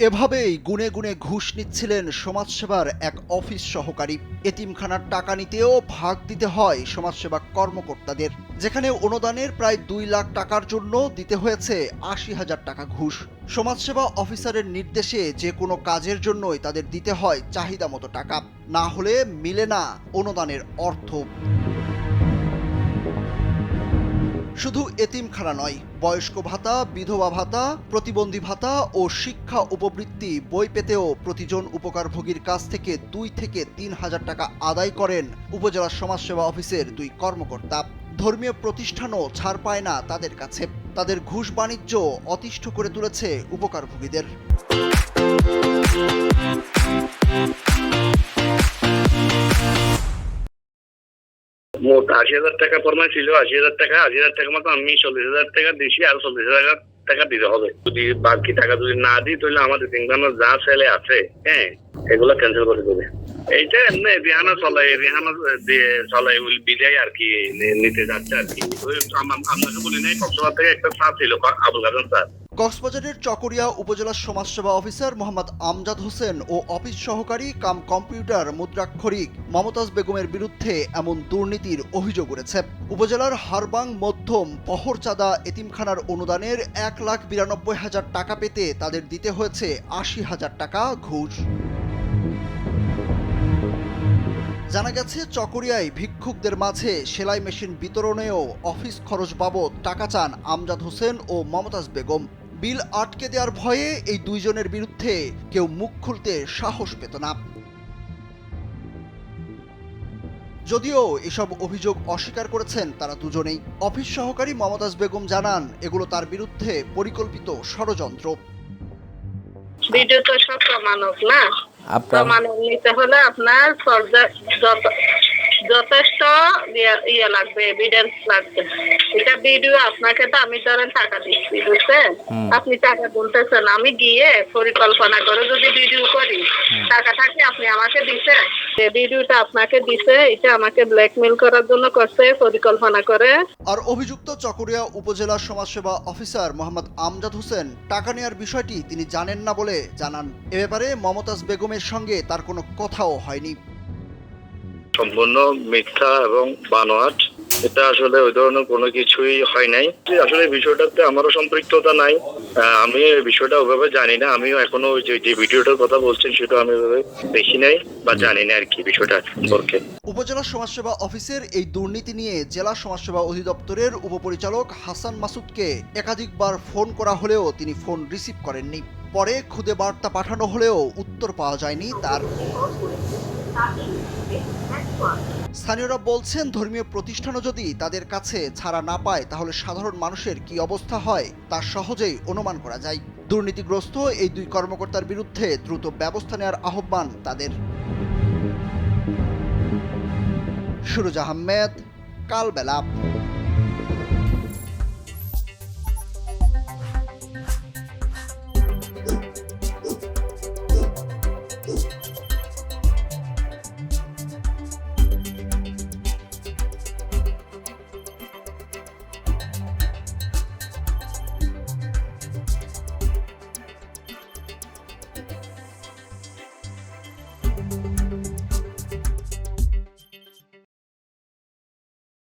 এভাবেই গুনে গুনে ঘুষ নিচ্ছিলেন সমাজসেবার এক অফিস সহকারী। এতিমখানার টাকা নিতেও ভাগ দিতে হয় সমাজসেবা কর্মকর্তাদের, যেখানে অনুদানের প্রায় দুই লাখ টাকার জন্য দিতে হয়েছে আশি হাজার টাকা ঘুষ। সমাজসেবা অফিসারের নির্দেশে যে কোনো কাজের জন্যই তাদের দিতে হয় চাহিদা মতো টাকা। না হলে মিলে না অনুদানের অর্থ। শুধু এতিমখানা নয়, বয়স্ক ভাতা, বিধবা ভাতা, প্রতিবন্ধী ভাতা ও শিক্ষা উপবৃত্তি বই পেতেও প্রতিজন উপকারভোগীর কাছ থেকে দুই থেকে তিন হাজার টাকা আদায় করেন উপজেলা সমাজসেবা অফিসের দুই কর্মকর্তা। ধর্মীয় প্রতিষ্ঠানও ছাড় পায় না তাদের কাছে। তাদের ঘুষ বাণিজ্য অতিষ্ঠ করে তুলেছে উপকারভোগীদের। মোট আশি হাজার টাকা ফরমাই ছিল আশি হাজার টাকা, আশি হাজার টাকা মতো আমি চল্লিশ হাজার টাকা দিয়েছি আর চল্লিশ হাজার টাকা দিতে হবে। যদি বাকি টাকা যদি না দিই তাহলে আমাদের তিনখানা যা ছেলে আছে হ্যাঁ এগুলো ক্যান্সেল করে দেবে। এইটা এমনি রিহানা চলে, রিহানা দিয়ে চলে, ওই বিদায় আর কি নিতে যাচ্ছে আর কি। আপনাকে বলি নাই, কক্সবাজার থেকে একটা স্যার ছিল আবুল কাজন স্যার কক্সবাজারের চকরিয়া উপজেলা সমাজসেবা অফিসার মোহাম্মদ আমজাদ হোসেন ও অফিস সহকারী কাম কম্পিউটার মুদ্রাক্ষরিক মমতাজ বেগমের বিরুদ্ধে এমন দুর্নীতির অভিযোগ উঠেছে। উপজেলার হারবাং, মধ্যম, পহরচাঁদা এতিমখানার অনুদানের এক লাখ বিরানব্বই হাজার টাকা পেতে তাদের দিতে হয়েছে আশি হাজার টাকা ঘুষ। জানা গেছে, চকরিয়ায় ভিক্ষুকদের মাঝে সেলাই মেশিন বিতরণেও অফিস খরচ বাবদ টাকা চান আমজাদ হোসেন ও মমতাজ বেগম। বিল আটকে দেওয়ার ভয়ে এই দুইজনের বিরুদ্ধে কেউ মুখ খুলতে সাহস পেত না। যদিও এসব অভিযোগ অস্বীকার করেছেন তারা দুজনেই। অফিস সহকারী মমতাজ বেগম জানান এগুলো তার বিরুদ্ধে পরিকল্পিত ষড়যন্ত্র। ভিডিও তো সব প্রমাণক না? আপনার প্রমাণক নিতে হলে আপনার যথেষ্ট ইয়ে- ইয়ে লাগবে এভিডেন্স লাগবে। এটা ভিডিও আপনাকে তো আমি ধরেন টাকা দিচ্ছি বুঝছেন? আপনি টাকা বলতেছেন আমি গিয়ে পরিকল্পনা করে যদি ভিডিও করি টাকা থাকলে আপনি আমাকে দিছে যে ভিডিওটা আপনাকে দিছে এটা আমাকে ব্ল্যাকমেল করার জন্য করছে পরিকল্পনা করে। আর অভিযুক্ত চকরিয়া উপজেলা সমাজসেবা অফিসার মোহাম্মদ আমজাদ হোসেন টাকা নেয়ার বিষয়টি তিনি জানেন না বলে জানান। এ ব্যাপারে মমতাজ বেগমের সঙ্গে তার কোনো কথাও হয়নি। সম্পূর্ণ মিথ্যা এবং বানোয়াট। এটা আসলে ওই ধরনের কোনো কিছুই হয় নাই। আসলে বিষয়টাতে আমারও সম্পৃক্ততা নাই। আহ, আমি বিষয়টা ওইভাবে জানি না। আমিও এখনও ওই যে যে ভিডিওটার কথা বলছেন সেটা আমি ওইভাবে দেখি নাই বা জানি না আর কি বিষয়টা সম্পর্কে। উপজেলা সমাজসেবা অফিসের এই দুর্নীতি নিয়ে জেলা সমাজসেবা অধিদপ্তরের উপপরিচালক হাসান মাসুদকে একাধিকবার ফোন করা হলেও তিনি ফোন রিসিভ করেননি। পরে খুদে বার্তা পাঠানো হলেও উত্তর পাওয়া যায়নি তার। স্থানীয়রা বলছেন, ধর্মীয় প্রতিষ্ঠানও যদি তাদের কাছে ছাড়া না পায়, তাহলে সাধারণ মানুষের কি অবস্থা হয় তা সহজেই অনুমান করা যায়। দুর্নীতিগ্রস্ত এই দুই কর্মকর্তার বিরুদ্ধে দ্রুত ব্যবস্থা নেওয়ার আহ্বান তাদের। সুরজ আহমেদ, কালবেলা।